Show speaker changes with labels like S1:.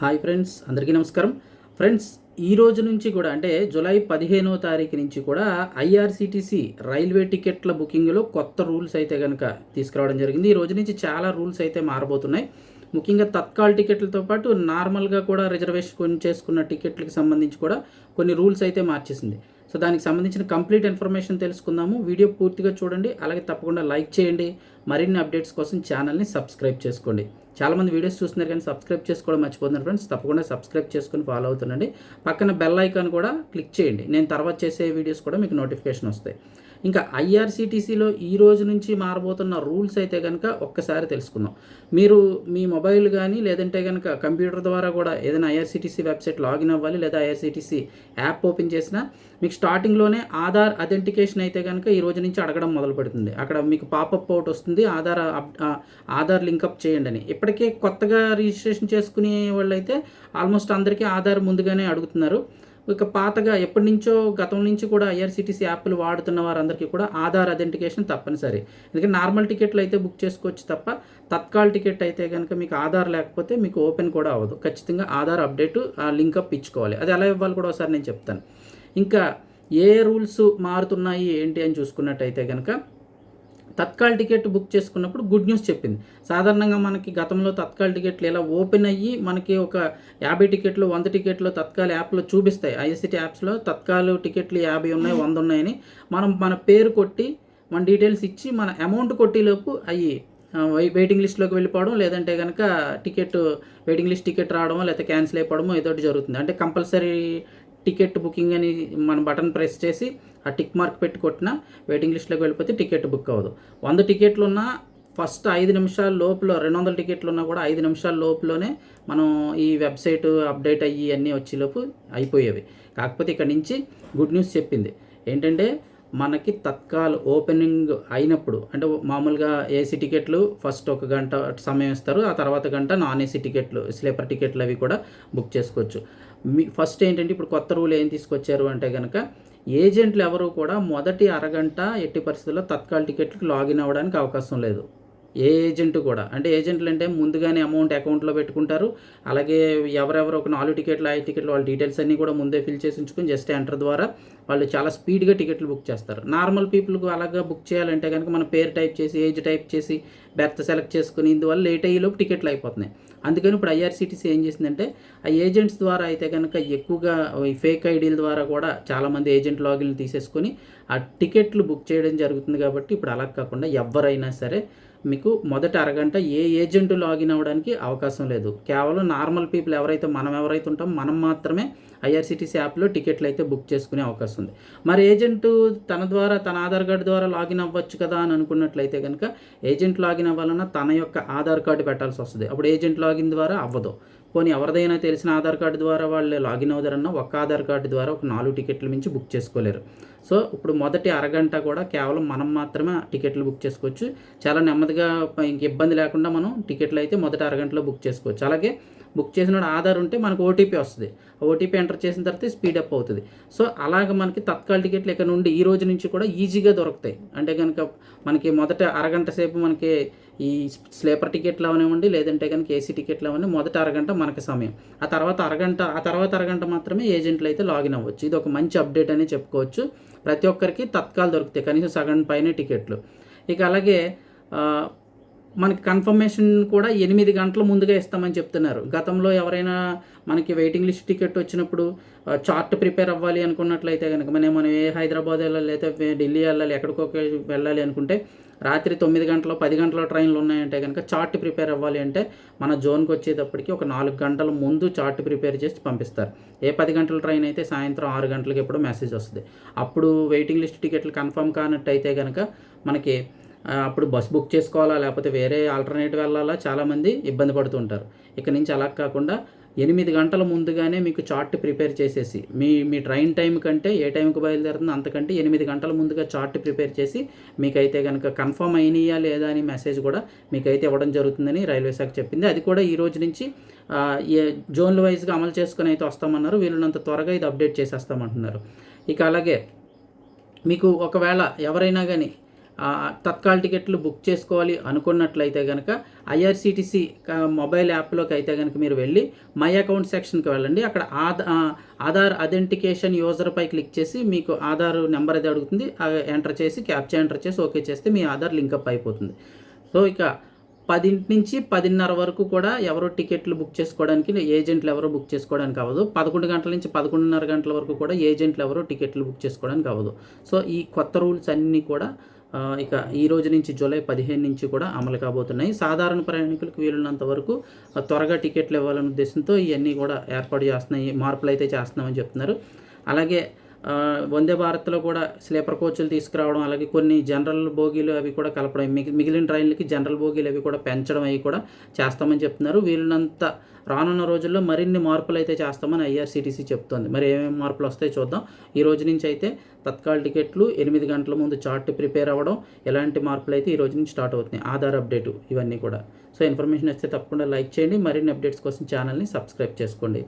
S1: Hi friends అందరికీ నమస్కారం. Friends ఈ రోజు నుంచి కూడా అంటే జూలై పదిహేనవ తారీఖు నుంచి కూడా ఐఆర్సీటీసీ రైల్వే టికెట్ల బుకింగ్లో కొత్త రూల్స్ అయితే కనుక తీసుకురావడం జరిగింది. ఈ రోజు నుంచి చాలా రూల్స్ అయితే మారబోతున్నాయి. ముఖ్యంగా తత్కాల్ టికెట్లతో పాటు నార్మల్గా కూడా రిజర్వేషన్ చేసుకున్న టికెట్లకు సంబంధించి కూడా కొన్ని రూల్స్ అయితే మార్చేసింది. సో దానికి సంబంధించిన కంప్లీట్ ఇన్ఫర్మేషన్ తెలుసుకుందాము. వీడియో పూర్తిగా చూడండి. అలాగే తప్పకుండా లైక్ చేయండి. మరిన్ని అప్డేట్స్ కోసం ఛానల్ని సబ్స్క్రైబ్ చేసుకోండి. చాలామంది వీడియోస్ చూస్తున్నారు కానీ సబ్స్క్రైబ్ చేసుకోవడం మర్చిపోతున్నారు ఫ్రెండ్స్. తప్పకుండా సబ్స్క్రైబ్ చేసుకొని ఫాలో అవుతుండండి. పక్కన బెల్ ఐకాన్ కూడా క్లిక్ చేయండి. నేను తర్వాత చేసే వీడియోస్ కూడా మీకు నోటిఫికేషన్ వస్తాయి. ఇంకా ఐఆర్సిటీసీలో ఈ రోజు నుంచి మారబోతున్న రూల్స్ అయితే కనుక ఒక్కసారి తెలుసుకుందాం. మీరు మీ మొబైల్ కానీ లేదంటే కనుక కంప్యూటర్ ద్వారా కూడా ఏదైనా ఐఆర్సిటీసీ వెబ్సైట్ లాగిన్ అవ్వాలి లేదా ఐఆర్సిటీసీ యాప్ ఓపెన్ చేసినా మీకు స్టార్టింగ్లోనే ఆధార్ అథెంటికేషన్ అయితే కనుక ఈ రోజు నుంచి అడగడం మొదలు పెడుతుంది. అక్కడ మీకు పాపప్ అవుట్ వస్తుంది. ఆధార్ అప్- ఆధార్ లింకప్ చేయండి అని. ఇప్పటికే కొత్తగా రిజిస్ట్రేషన్ చేసుకునే వాళ్ళైతే ఆల్మోస్ట్ అందరికీ ఆధార్ ముందుగానే అడుగుతున్నారు. ఇక పాతగా ఎప్పటి నుంచో గతం నుంచి కూడా ఐఆర్సీటీసీ యాప్లు వాడుతున్న వారందరికీ కూడా ఆధార్ అథెంటికేషన్ తప్పనిసరి. ఎందుకంటే నార్మల్ టికెట్లు అయితే బుక్ చేసుకోవచ్చు తప్ప తత్కాల్ టికెట్ అయితే కనుక మీకు ఆధార్ లేకపోతే మీకు ఓపెన్ కూడా అవ్వదు. ఖచ్చితంగా ఆధార్ అప్డేట్ లింక్ లింకప్ ఇచ్చుకోవాలి. అది ఎలా ఇవ్వాలి కూడా ఒకసారి నేను చెప్తాను. ఇంకా ఏ రూల్స్ మారుతున్నాయి ఏంటి అని చూసుకున్నట్టయితే కనుక తత్కాల్ టికెట్ బుక్ చేసుకున్నప్పుడు గుడ్ న్యూస్ చెప్పింది. సాధారణంగా మనకి గతంలో తత్కాల్ టికెట్లు ఇలా ఓపెన్ అయ్యి మనకి ఒక యాభై టికెట్లు వంద టికెట్లు తత్కాల్ యాప్లో చూపిస్తాయి. ఐఎస్సిటీ యాప్స్లో తత్కాల్ టికెట్లు యాభై ఉన్నాయి వంద ఉన్నాయని మనం మన పేరు కొట్టి మన డీటెయిల్స్ ఇచ్చి మన అమౌంట్ కొట్టేలోపు అయ్యి వెయిటింగ్ లిస్ట్లోకి వెళ్ళిపోవడం లేదంటే కనుక టికెట్ వెయిటింగ్ లిస్ట్ టికెట్ రావడమో లేకపోతే క్యాన్సిల్ అయిపోవడమో ఏదో ఒకటి జరుగుతుంది. అంటే కంపల్సరీ టికెట్ బుకింగ్ అని మన బటన్ ప్రెస్ చేసి ఆ టిక్ మార్క్ పెట్టి కొట్టినా వెయిటింగ్ లిస్ట్లోకి వెళ్ళిపోతే టికెట్ బుక్ అవ్వదు. వంద టికెట్లు ఉన్నా ఫస్ట్ ఐదు నిమిషాల లోపల రెండు వందల టికెట్లు ఉన్నా కూడా ఐదు నిమిషాల లోపులోనే మనం ఈ వెబ్సైట్ అప్డేట్ అయ్యి అన్నీ వచ్చేలోపు అయిపోయేవి. కాకపోతే ఇక్కడ నుంచి గుడ్ న్యూస్ చెప్పింది. ఏంటంటే మనకి తత్కాల్ ఓపెనింగ్ అయినప్పుడు అంటే మామూలుగా ఏసీ టికెట్లు ఫస్ట్ ఒక గంట సమయం ఇస్తారు ఆ తర్వాత గంట నాన్ ఏసీ టికెట్లు స్లీపర్ టికెట్లు అవి కూడా బుక్ చేసుకోవచ్చు. మీ ఫస్ట్ ఏంటంటే ఇప్పుడు కొత్త రూల్ ఏం తీసుకొచ్చారు అంటే కనుక ఏజెంట్లు ఎవరు కూడా మొదటి అరగంట ఎట్టి పరిస్థితుల్లో తత్కాల్ టికెట్లకు లాగిన్ అవ్వడానికి అవకాశం లేదు. ఏ ఏజెంట్ కూడా. అంటే ఏజెంట్లు అంటే ముందుగానే అమౌంట్ అకౌంట్లో పెట్టుకుంటారు. అలాగే ఎవరెవరు ఒక నాలుగు టికెట్లు ఐదు టికెట్లు వాళ్ళ డీటెయిల్స్ అన్నీ కూడా ముందే ఫిల్ చేసి ఉంచుకొని జస్ట్ ఎంటర్ ద్వారా వాళ్ళు చాలా స్పీడ్గా టికెట్లు బుక్ చేస్తారు. నార్మల్ పీపుల్కి అలాగా బుక్ చేయాలంటే కనుక మన పేరు టైప్ చేసి ఏజ్ టైప్ చేసి బెర్త్ సెలెక్ట్ చేసుకుని ఇందువల్ల లేట్ అయ్యేలోపు టికెట్లు అయిపోతున్నాయి. అందుకని ఇప్పుడు ఐఆర్సీటీసీ ఏం చేసిందంటే ఆ ఏజెంట్స్ ద్వారా అయితే కనుక ఎక్కువగా ఈ ఫేక్ ఐడీల ద్వారా కూడా చాలామంది ఏజెంట్ లాగిన్లు తీసేసుకొని ఆ టికెట్లు బుక్ చేయడం జరుగుతుంది కాబట్టి ఇప్పుడు అలా కాకుండా ఎవరైనా సరే మీకు మొదటి అరగంట ఏ ఏజెంట్ లాగిన్ అవ్వడానికి అవకాశం లేదు. కేవలం నార్మల్ పీపుల్ ఎవరైతే మనం ఎవరైతే ఉంటాం మనం మాత్రమే ఐఆర్సీటీసీ యాప్లో టికెట్లు అయితే బుక్ చేసుకునే అవకాశం ఉంది. మరి ఏజెంట్ తన ద్వారా తన ఆధార్ కార్డు ద్వారా లాగిన్ అవ్వచ్చు కదా అని అనుకున్నట్లయితే కనుక ఏజెంట్ లాగిన్ అవ్వాలన్నా తన యొక్క ఆధార్ కార్డు పెట్టాల్సి వస్తుంది. అప్పుడు ఏజెంట్ లాగిన్ ద్వారా అవ్వదు. పోనీ ఎవరిదైనా తెలిసిన ఆధార్ కార్డు ద్వారా వాళ్ళు లాగిన్ అవుతారన్నా ఒక్క ఆధార్ కార్డు ద్వారా ఒక నాలుగు టికెట్ల మించి బుక్ చేసుకోలేరు. సో ఇప్పుడు మొదటి అరగంట కూడా కేవలం మనం మాత్రమే టికెట్లు బుక్ చేసుకోవచ్చు. చాలా నెమ్మది నెమ్మదిగా ఇంక ఇబ్బంది లేకుండా మనం టికెట్లు అయితే మొదట అరగంటలో బుక్ చేసుకోవచ్చు. అలాగే బుక్ చేసిన ఆధార్ ఉంటే మనకు ఓటీపీ వస్తుంది. ఓటీపీ ఎంటర్ చేసిన తర్వాత స్పీడ్ అప్ అవుతుంది. సో అలాగ మనకి తత్కాల టికెట్లు ఇక్కడ నుండి ఈ రోజు నుంచి కూడా ఈజీగా దొరుకుతాయి. అంటే కనుక మనకి మొదట అరగంట సేపు మనకి ఈ స్లీపర్ టికెట్లు అవనివ్వండి లేదంటే కనుక ఏసీ టికెట్లు అవన్నీ మొదట అరగంట మనకి సమయం. ఆ తర్వాత అరగంట ఆ తర్వాత అరగంట మాత్రమే ఏజెంట్లు అయితే లాగిన్ అవ్వచ్చు. ఇది ఒక మంచి అప్డేట్ అని చెప్పుకోవచ్చు. ప్రతి ఒక్కరికి తత్కాలు దొరుకుతాయి. కనీసం సగం పైన టికెట్లు. ఇక అలాగే మనకి కన్ఫర్మేషన్ కూడా ఎనిమిది గంటల ముందుగా ఇస్తామని చెప్తున్నారు. గతంలో ఎవరైనా మనకి వెయిటింగ్ లిస్ట్ టికెట్ వచ్చినప్పుడు చార్ట్ ప్రిపేర్ అవ్వాలి అనుకున్నట్లయితే కనుక మనం మనం ఏ హైదరాబాద్ వెళ్ళాలి లేకపోతే ఢిల్లీ వెళ్ళాలి ఎక్కడికో వెళ్ళాలి అనుకుంటే రాత్రి తొమ్మిది గంటల పది గంటల ట్రైన్లు ఉన్నాయంటే కనుక చార్ట్ ప్రిపేర్ అవ్వాలి అంటే మన జోన్కి వచ్చేటప్పటికి ఒక నాలుగు గంటల ముందు చార్ట్ ప్రిపేర్ చేసి పంపిస్తారు. ఏ పది గంటల ట్రైన్ అయితే సాయంత్రం ఆరు గంటలకి ఎప్పుడో మెసేజ్ వస్తుంది. అప్పుడు వెయిటింగ్ లిస్ట్ టికెట్లు కన్ఫర్మ్ కానట్టయితే కనుక మనకి అప్పుడు బస్ బుక్ చేసుకోవాలా లేకపోతే వేరే ఆల్టర్నేటివ్ వెళ్ళాలా? చాలామంది ఇబ్బంది పడుతుంటారు. ఇక్కడ నుంచి అలా కాకుండా ఎనిమిది గంటల ముందుగానే మీకు చార్ట్ ప్రిపేర్ చేసేసి మీ మీ ట్రైన్ టైం కంటే ఏ టైంకి బయలుదేరుతుందో అంతకంటే ఎనిమిది గంటల ముందుగా చార్ట్ ప్రిపేర్ చేసి మీకైతే కనుక కన్ఫర్మ్ అయినాయా లేదా అని మెసేజ్ కూడా మీకైతే ఇవ్వడం జరుగుతుందని రైల్వే శాఖ చెప్పింది. అది కూడా ఈ రోజు నుంచి ఏ జోన్ల వైజ్గా అమలు చేసుకుని అయితే వస్తామన్నారు. వీళ్ళనంత త్వరగా ఇది అప్డేట్ చేసేస్తామంటున్నారు. ఇక అలాగే మీకు ఒకవేళ ఎవరైనా కానీ తత్కాల్ టికెట్లు బుక్ చేసుకోవాలి అనుకున్నట్లయితే కనుక ఐఆర్సిటీసీ మొబైల్ యాప్లోకి అయితే కనుక మీరు వెళ్ళి మై అకౌంట్ సెక్షన్కి వెళ్ళండి. అక్కడ ఆధా ఆధార్ అథెంటికేషన్ యూజర్పై క్లిక్ చేసి మీకు ఆధార్ నెంబర్ అది అడుగుతుంది. ఎంటర్ చేసి క్యాప్చా ఎంటర్ చేసి ఓకే చేస్తే మీ ఆధార్ లింకప్ అయిపోతుంది. సో ఇక పదింటి నుంచి పదిన్నర వరకు కూడా ఎవరో టికెట్లు బుక్ చేసుకోవడానికి ఏజెంట్లు ఎవరో బుక్ చేసుకోవడానికి అవ్వదు. పదకొండు గంటల నుంచి పదకొండున్నర గంటల వరకు కూడా ఏజెంట్లు ఎవరో టికెట్లు బుక్ చేసుకోవడానికి అవ్వదు. సో ఈ కొత్త రూల్స్ అన్నీ కూడా ఇక ఈ రోజు నుంచి జూలై పదిహేను నుంచి కూడా అమలు కాబోతున్నాయి. సాధారణ ప్రయాణికులకు వీలున్నంత వరకు త్వరగా టికెట్లు ఇవ్వాలనే ఉద్దేశంతో ఇవన్నీ కూడా ఏర్పాటు చేస్తున్నాయి మార్పులు అయితే చేస్తున్నామని చెప్తున్నారు. అలాగే వందే భారత్లో కూడా స్లీపర్ కోచ్లు తీసుకురావడం అలాగే కొన్ని జనరల్ బోగీలు అవి కూడా కలపడం మిగిలిన ట్రైన్లకి జనరల్ బోగీలు అవి కూడా పెంచడం అవి కూడా చేస్తామని చెప్తున్నారు. వీళ్ళనంత రానున్న రోజుల్లో మరిన్ని మార్పులు అయితే చేస్తామని ఐఆర్సీటీసీ చెప్తోంది. మరి ఏమేమి మార్పులు వస్తాయి చూద్దాం. ఈ రోజు నుంచి అయితే తత్కాల్ టికెట్లు ఎనిమిది గంటల ముందు చార్ట్ ప్రిపేర్ అవ్వడం ఎలాంటి మార్పులు అయితే ఈ రోజు నుంచి స్టార్ట్ అవుతున్నాయి. ఆధార్ అప్డేటు ఇవన్నీ కూడా. సో ఇన్ఫర్మేషన్ వస్తే తప్పకుండా లైక్ చేయండి. మరిన్ని అప్డేట్స్ కోసం ఛానల్ని సబ్స్క్రైబ్ చేసుకోండి.